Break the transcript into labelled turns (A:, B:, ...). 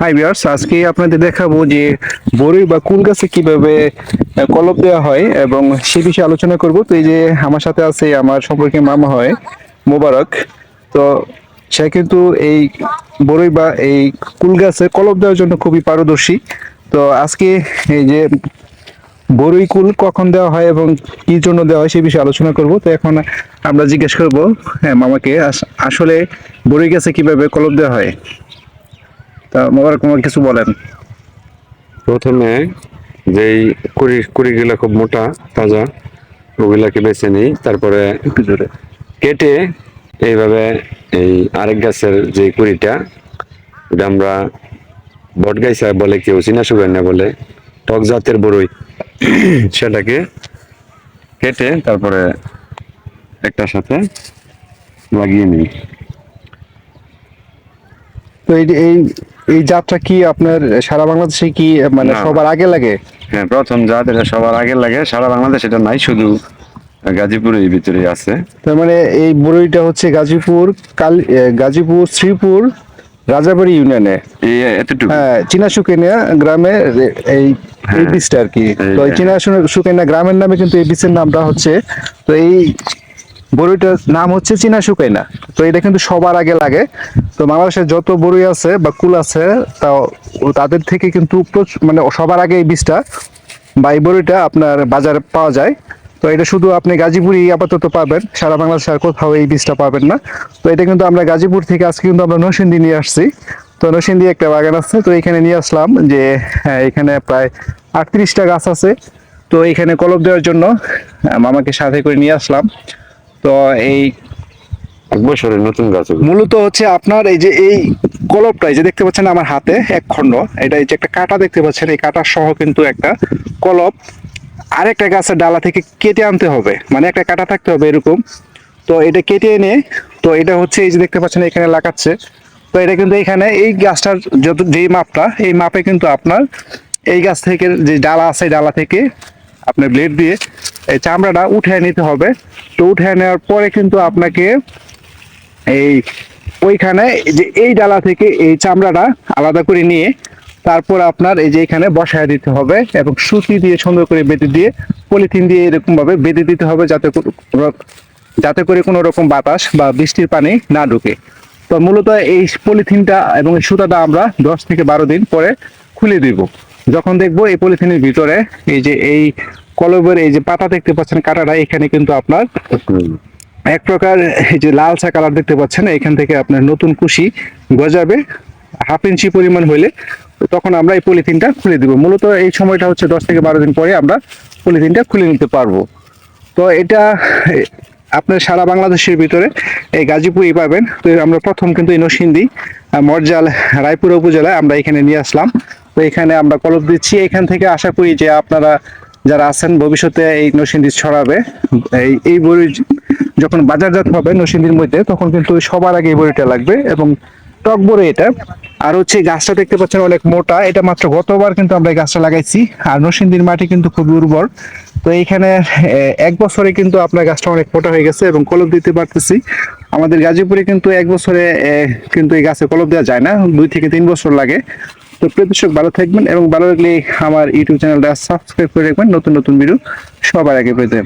A: High বিয়ার্স আজকে আপনাদের দেখাবো যে বড়ই বা কুল গাছে কীভাবে কলপ দেওয়া হয় এবং সে বিষয়ে আলোচনা করব। তো এই যে আমার সাথে আছে আমার সম্পর্কে মামা হয়, মোবারক। তো সে কিন্তু এই বড়ই বা এই কুল গাছে কলপ দেওয়ার জন্য খুবই পারদর্শী। তো আজকে এই যে বড়ই কুল কখন দেওয়া হয় এবং কি জন্য দেওয়া হয় সে বিষয়ে আলোচনা করব। তো এখন আমরা জিজ্ঞেস করব হ্যাঁ মামাকে, আস- আসলে বড়ই গাছে কীভাবে কলপ দেওয়া হয়? তা মোবারক কুমার কিছু বলেন।
B: প্রথমে যেই কুড়ি কুড়িগুলো খুব মোটা তাজা ওগুলাকে বেছে নিই তারপরে কেটে এইভাবে এই আরেক গাছের যে কুড়িটা ওটা আমরা বটগাইসা বলে কেউ চিনা সুগান্না বলে টক জাতের বড়ই সেটাকে কেটে তারপরে একটার সাথে লাগিয়ে নিই।
A: তো এই এই এই যাত্রা কি আপনার সারা বাংলাদেশে কি মানে সবার আগে লাগে?
B: হ্যাঁ প্রথম জাত এটা সবার আগে লাগে সারা বাংলাদেশ এটা নাই শুধু গাজীপুরের ভিতরে আছে।
A: তার মানে এই বড়ইটা হচ্ছে গাজীপুর কাল গাজীপুর শ্রীপুর রাজাবাড়ি ইউনিয়নে।
B: এই এতটুকু।
A: হ্যাঁ চীনা সুকেনিয়া গ্রামে এই এই
B: হ্যাঁ।
A: বীজটা আর কি। তো এই চীনা সুকেনিয়া গ্রামের নামে কিন্তু এই বীজের নামটা হচ্ছে। তো এই বড়ইটার নাম হচ্ছে চীনা সুকেনা তো এটা কিন্তু সবার আগে লাগে। তো বাংলাদেশের যত বড়ই আছে বা কুল আছে তা তাদের থেকে কিন্তু মানে সবার আগে এই বীজটা বা এই বড়িটা আপনার বাজারে পাওয়া যায়। তো এটা শুধু আপনি গাজীপুরই আপাতত পাবেন। সারা বাংলাদেশে আর কোথাও এই বীজটা পাবেন না। তো এটা কিন্তু আমরা গাজীপুর থেকে আজকে কিন্তু আমরা নরসিংদী নিয়ে আসছি। তো নরসিংদী একটা বাগান আছে। তো এখানে নিয়ে আসলাম যে হ্যাঁ, এখানে প্রায় আটত্রিশটা গাছ আছে। তো এখানে কলপ দেওয়ার জন্য আহ, মামাকে সাথে করে নিয়ে আসলাম। তো এই
B: এক বছরের নতুন গাছ
A: মূলত হচ্ছে আপনার এই যে এই কলপটা এই যে দেখতে পাচ্ছেন আমার হাতে এক খণ্ড এটা এই যে একটা কাটা দেখতে পাচ্ছেন এই কাটা সহ কিন্তু একটা কলপ। আরেকটা গাছের ডালা থেকে কেটে আনতে হবে মানে একটা কাটা থাকতে হবে এরকম। তো এটা কেটে এনে তো এটা হচ্ছে এই যে দেখতে পাচ্ছেন এখানে লাগাচ্ছে। তো এটা কিন্তু এখানে এই গাছটার যত যেই মাপটা এই মাপে কিন্তু আপনার এই গাছ থেকে যে ডালা আছে ডালা থেকে আপনার ব্লেড দিয়ে এই চামড়াটা উঠে নিতে হবে। তো উঠে নেওয়ার পরে কিন্তু আপনাকে এই ওইখানে যে এই ডালা থেকে এই চামড়াটা আলাদা করে নিয়ে তারপর আপনার এই যে এখানে বসায় দিতে হবে এবং সুতি দিয়ে সুন্দর করে বেঁধে দিয়ে পলিথিন দিয়ে এরকম ভাবে বেঁধে দিতে হবে যাতে যাতে করে কোনো রকম বাতাস বা বৃষ্টির পানি না ঢুকে। তো মূলত এই পলিথিনটা এবং সুতাটা আমরা দশ থেকে বারো দিন পরে খুলে দিব। যখন দেখব এই পলিথিনের ভিতরে এই যে এই কলবের এই যে পাতা দেখতে পাচ্ছেন, কাটাটা এখানে কিন্তু আপনার এক প্রকার এই যে লালচা কালার দেখতে পাচ্ছেন, এখান থেকে আপনার নতুন কুশি গজাবে, হাফ ইঞ্চি পরিমাণ হইলে তখন আমরা এই পলিথিনটা খুলে দিব। মূলত এই সময়টা হচ্ছে দশ থেকে বারো দিন পরে আমরা পলিথিনটা খুলে নিতে পারব। তো এটা আপনার সারা বাংলাদেশের ভিতরে এই গাজীপুরই পাবেন। তো আমরা প্রথম কিন্তু এই নসিন্দি মরজাল, রায়পুর উপজেলায় আমরা এখানে নিয়ে আসলাম। তো এখানে আমরা কলপ দিচ্ছি। এখান থেকে আশা করি যে আপনারা যারা আছেন ভবিষ্যতে এই নসিন্দি ছড়াবে। এই এই বড়ি যখন বাজারজাত হবে নসিন্দির মধ্যে, তখন কিন্তু সবার আগে এই বড়িটা লাগবে এবং টক বড়ি এটা। আর হচ্ছে গাছটা দেখতে পাচ্ছেন অনেক মোটা। এটা মাত্র গতবার কিন্তু আমরা এই গাছটা লাগাইছি। আর নসিন্দির মাটি কিন্তু খুবই উর্বর। তো এইখানে এক বছরে কিন্তু আপনার গাছটা অনেক মোটা হয়ে গেছে এবং কলপ দিতে পারতেছি। আমাদের গাজীপুরে কিন্তু এক বছরে কিন্তু এই গাছে কলপ দেওয়া যায় না। দুই থেকে তিন বছর লাগে। তো প্রিয় দর্শক, ভালো থাকবেন এবং ভালো লাগলে আমার ইউটিউব চ্যানেলটা সাবস্ক্রাইব করে রাখবেন। নতুন নতুন ভিডিও সবার আগে পেতে।